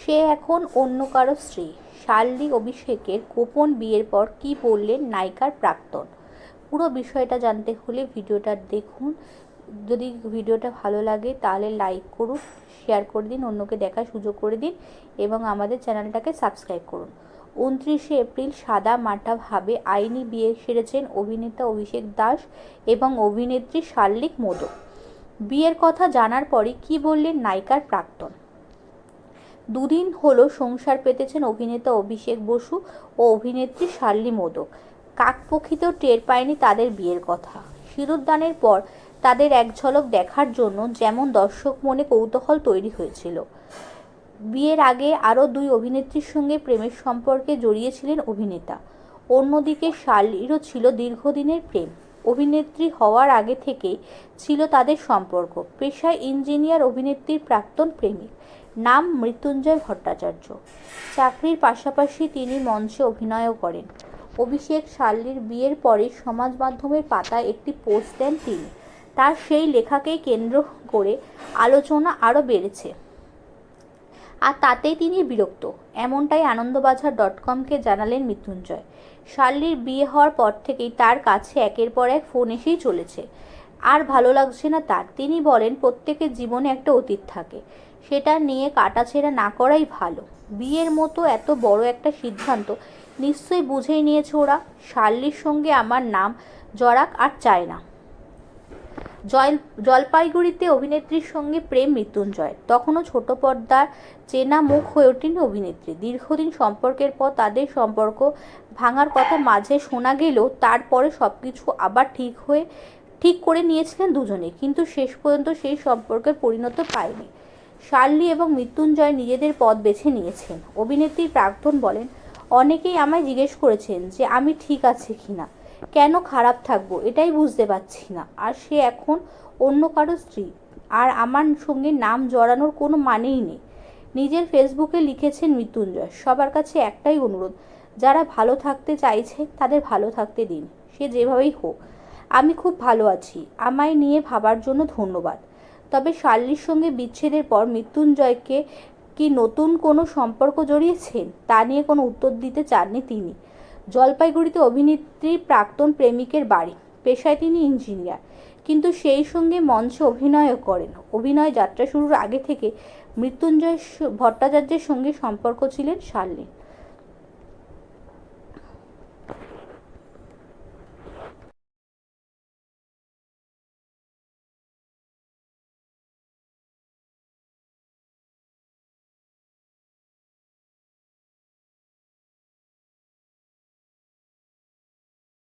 সে এখন অন্য কারও স্ত্রী। শার্লি অভিষেকের গোপন বিয়ের পর কী বললেন নায়িকার প্রাক্তন। পুরো বিষয়টা জানতে হলে ভিডিওটা দেখুন। যদি ভিডিওটা ভালো লাগে তাহলে লাইক করুন, শেয়ার করে দিন, অন্যকে দেখার সুযোগ করে দিন এবং আমাদের চ্যানেলটাকে সাবস্ক্রাইব করুন। উনত্রিশে এপ্রিল সাদা মাটাভাবে আইনি বিয়ে সেরেছেন অভিনেতা অভিষেক দাস এবং অভিনেত্রী শার্লিক মোদক। বিয়ের কথা জানার পরে কী বললেন নায়িকার প্রাক্তন? দুদিন হলো সংসার পেতেছেন অভিনেতা অভিষেক বসু ও অভিনেত্রী শার্লি মোদক। কাকপক্ষিতেও টের পায়নি তাদের বিয়ের কথা। সিঁদুরদানের পর তাদের এক ঝলক দেখার জন্য যেমন দর্শক মনে কৌতূহল তৈরি হয়েছিল। বিয়ের আগে আরও দুই অভিনেত্রীর সঙ্গে প্রেমের সম্পর্কে জড়িয়েছিলেন অভিনেতা। অন্যদিকে শার্লিরও ছিল দীর্ঘদিনের প্রেম। অভিনেত্রী হওয়ার আগে থেকেই ছিল তাদের সম্পর্ক। পেশায় ইঞ্জিনিয়ার অভিনেত্রীর প্রাক্তন প্রেমিক। নাম মৃত্যুঞ্জয় ভট্টাচার্য। চাকরির পাশাপাশি তিনি মঞ্চে অভিনয়ও করেন। অভিষেক শার্লির বিয়ের পরে সমাজ মাধ্যমের পাতায় একটি পোস্ট দেন তিনি। তার সেই লেখাকেই কেন্দ্র করে আলোচনা আরও বেড়েছে। আর তাতেই তিনি বিরক্ত। এমনটাই আনন্দবাজার ডট কমকে জানালেন মৃত্যুঞ্জয়। শার্লির বিয়ে হওয়ার পর থেকেই তার কাছে একের পর এক ফোন এসেই চলেছে। আর ভালো লাগছে না তার। তিনি বলেন, প্রত্যেকের জীবনে একটা অতীত থাকে। সেটা নিয়ে কাটাছেড়া না করাই ভালো। বিয়ের মতো এত বড় একটা সিদ্ধান্ত নিশ্চয়ই বুঝেই নিয়েছে ওরা। শার্লির সঙ্গে আমার নাম জড়াক আর চায় না। জল, জলপাইগুড়িতে অভিনেত্রীর সঙ্গে প্রেম মৃত্যুঞ্জয়। তখনও ছোট পর্দার চেনা মুখ হয়ে ওঠেনি অভিনেত্রী। দীর্ঘদিন সম্পর্কের পর তাদের সম্পর্ক ভাঙার কথা মাঝে শোনা গেলেও তারপরে সব কিছু আবার ঠিক হয়ে, ঠিক করে নিয়েছিলেন দুজনে। কিন্তু শেষ পর্যন্ত সেই সম্পর্কের পরিণত পায়নি। শার্লি এবং মৃত্যুঞ্জয় নিজেদের পথ বেছে নিয়েছেন। অভিনেত্রী প্রাক্তন বলেন, অনেকেই আমায় জিজ্ঞেস করেছেন যে আমি ঠিক আছে কিনা। কেন খারাপ থাকব এটাই বুঝতে পারছি না। আর সে এখন অন্য কারও স্ত্রী। আর আমার সঙ্গে নাম জড়ানোর কোনো মানেই নেই। নিজের ফেসবুকে লিখেছেন মৃত্যুঞ্জয়। সবার কাছে একটাই অনুরোধ, যারা ভালো থাকতে চাইছে তাদের ভালো থাকতে দিন। সে যেভাবেই হোক, আমি খুব ভালো আছি। আমায় নিয়ে ভাবার জন্য ধন্যবাদ। তবে শার্লির সঙ্গে বিচ্ছেদের পর মৃত্যুঞ্জয়কে কি নতুন কোনো সম্পর্ক জড়িয়েছেন, তা নিয়ে কোনো উত্তর দিতে চাননি তিনি। জলপাইগুড়িতে অভিনেত্রী প্রাক্তন প্রেমিকের বাড়ি। পেশায় তিনি ইঞ্জিনিয়ার। কিন্তু সেই সঙ্গে মঞ্চে অভিনয়ও করেন। অভিনয় যাত্রা শুরুর আগে থেকে মৃত্যুঞ্জয় ভট্টাচার্যের সঙ্গে সম্পর্ক ছিলেন শার্লিন